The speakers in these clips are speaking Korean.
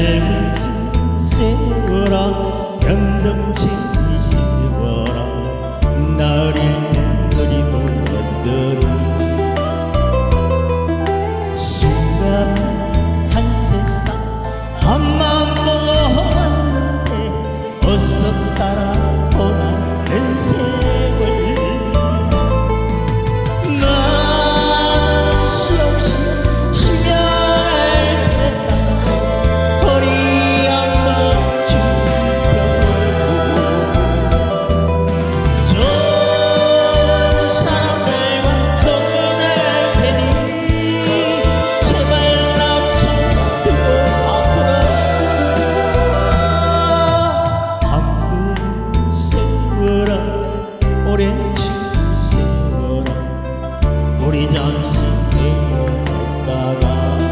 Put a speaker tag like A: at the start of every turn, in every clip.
A: 얇은 세월아 변동치 시월아 나 우리 잠시 헤어졌다가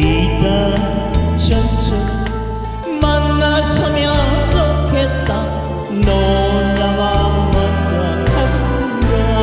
A: 이따 저쪽 만나서면 좋겠다. 너 나와 먼저 가구라